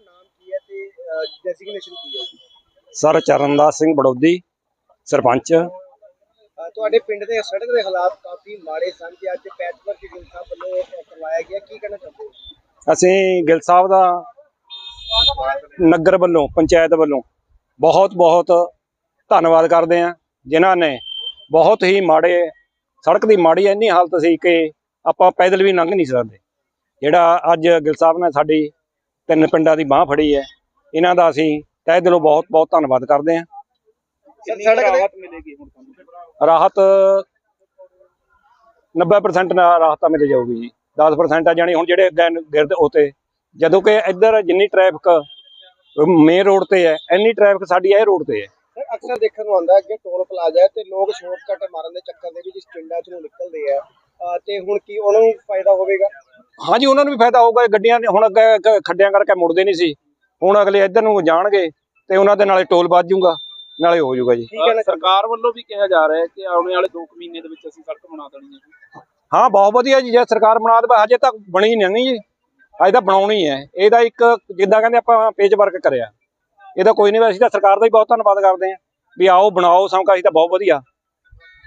ਨਾਮ ਕੀ ਹੈ ਤੇ ਡੈਸਿਗਨੇਸ਼ਨ ਕੀ ਹੈ ਸਰ ਚਰਨਦਾਸ ਸਿੰਘ ਬੜੌਦੀ ਸਰਪੰਚ। ਤੁਹਾਡੇ ਪਿੰਡ ਦੇ ਸੜਕ ਦੇ ਹਾਲਾਤ ਕਾਫੀ ਮਾੜੇ ਸਨ ਤੇ ਅੱਜ ਪੈਚਵਰਕ ਗਿਲ ਸਾਹਿਬ ਵੱਲੋਂ ਕਰਵਾਇਆ ਗਿਆ। ਕੀ ਕਹਿਣਾ ਚਾਹੁੰਦੇ ਹੋ? ਅਸੀਂ ਗਿੱਲ ਸਾਹਿਬ ਦਾ ਨਗਰ ਵੱਲੋਂ ਪੰਚਾਇਤ ਵੱਲੋਂ ਬਹੁਤ ਬਹੁਤ ਧੰਨਵਾਦ ਕਰਦੇ ਹਾਂ ਜਿਨ੍ਹਾਂ ਨੇ ਬਹੁਤ ਹੀ ਮਾੜੇ ਸੜਕ ਦੀ ਮਾੜੀ ਇੰਨੀ ਹਾਲਤ ਸੀ ਕਿ ਆਪਾਂ ਪੈਦਲ ਵੀ ਲੰਘ ਨਹੀਂ ਸਕਦੇ। ਜਿਹੜਾ ਅੱਜ ਗਿੱਲ ਸਾਹਿਬ ਨੇ ਸਾਡੀ ਤਿੰਨ ਪਿੰਡਾਂ ਦੀ ਬਾਹ ਫੜੀ ਹੈ। ਇਹਨਾਂ ਦਾ ਅਸੀਂ ਤਹਿ ਦਿਲੋਂ ਬਹੁਤ ਬਹੁਤ ਧੰਨਵਾਦ ਕਰਦੇ ਹਾਂ। ਮਿਲੇਗੀ ਹੁਣ ਤੁਹਾਨੂੰ? ਰਾਹਤ 90% ਨਾਲ ਰਾਹਤ ਤਾਂ ਮਿਲ ਜਾਊਗੀ ਜੀ। 10% ਆ ਜਾਣੀ ਹੁਣ ਜਿਹੜੇ ਅੱਗੇ ਗਿਰਦ ਉਤੇ ਜਦੋਂ ਕਿ ਇੱਧਰ ਜਿੰਨੀ ਟ੍ਰੈਫਿਕ ਮੇਨ ਰੋਡ ਤੇ ਹੈ ਇੰਨੀ ਟ੍ਰੈਫਿਕ ਸਾਡੀ ਇਹ ਰੋਡ ਤੇ ਹੈ। ਸਰ ਅਕਸਰ ਦੇਖਣ ਨੂੰ ਆਉਂਦਾ ਹੈ ਕਿ ਟੋਲ ਪਲਾਜ਼ਾ ਤੇ ਲੋਕ ਸ਼ਾਰਟਕਟ ਮਾਰਨ ਦੇ ਚੱਕਰ ਦੇ ਵਿੱਚ ਇਸ ਪਿੰਡਾਂ 'ਚ ਨਿਕਲਦੇ ਆ। ਤੇ ਹੁਣ ਕੀ ਉਹਨਾਂ ਨੂੰ ਫਾਇਦਾ ਹੋਵੇਗਾ? ਹਾਂਜੀ ਉਹਨਾਂ ਨੂੰ ਵੀ ਫਾਇਦਾ ਹੋਊਗਾ ਗੱਡੀਆਂ ਨੇ ਹੁਣ ਅੱਗੇ ਖੱਡਿਆਂ ਕਰਕੇ ਮੁੜਦੇ ਨਹੀਂ ਸੀ। ਹੁਣ ਅਗਲੇ ਇੱਧਰ ਨੂੰ ਜਾਣਗੇ ਤੇ ਉਹਨਾਂ ਦੇ ਨਾਲੇ ਟੋਲ ਵੱਜ ਜਾਊਗਾ ਨਾਲੇ ਹੋ ਜਾਊਗਾ ਜੀ। ਸਰਕਾਰ ਵੱਲੋਂ ਵੀ ਕਿਹਾ ਜਾ ਰਿਹਾ ਹੈ ਕਿ ਆਉਣ ਵਾਲੇ 2 ਮਹੀਨੇ ਦੇ ਵਿੱਚ ਅਸੀਂ ਸੜਕ ਬਣਾ ਦੇਣੀ ਹੈ। ਹਾਂ ਬਹੁਤ ਵਧੀਆ ਜੀ ਜੇ ਸਰਕਾਰ ਬਣਾ ਦੇਵੇ ਹਜੇ ਤੱਕ ਬਣੀ ਨਹੀਂ ਜੀ। ਅਜੇ ਤਾਂ ਬਣਾਉਣੀ ਹੈ। ਇਹਦਾ ਇੱਕ ਜਿੱਦਾਂ ਕਹਿੰਦੇ ਆਪਾਂ ਪੇਜ ਵਰਕ ਕਰਿਆ। ਇਹਦਾ ਕੋਈ ਨਹੀਂ ਅਸੀਂ ਤਾਂ ਸਰਕਾਰ ਦਾ ਹੀ ਬਹੁਤ ਧੰਨਵਾਦ ਕਰਦੇ ਹਾਂ। ਵੀ ਆਓ ਬਣਾਓ ਸਮਕਾ ਅਸੀਂ ਤਾਂ ਬਹੁਤ ਵਧੀਆ।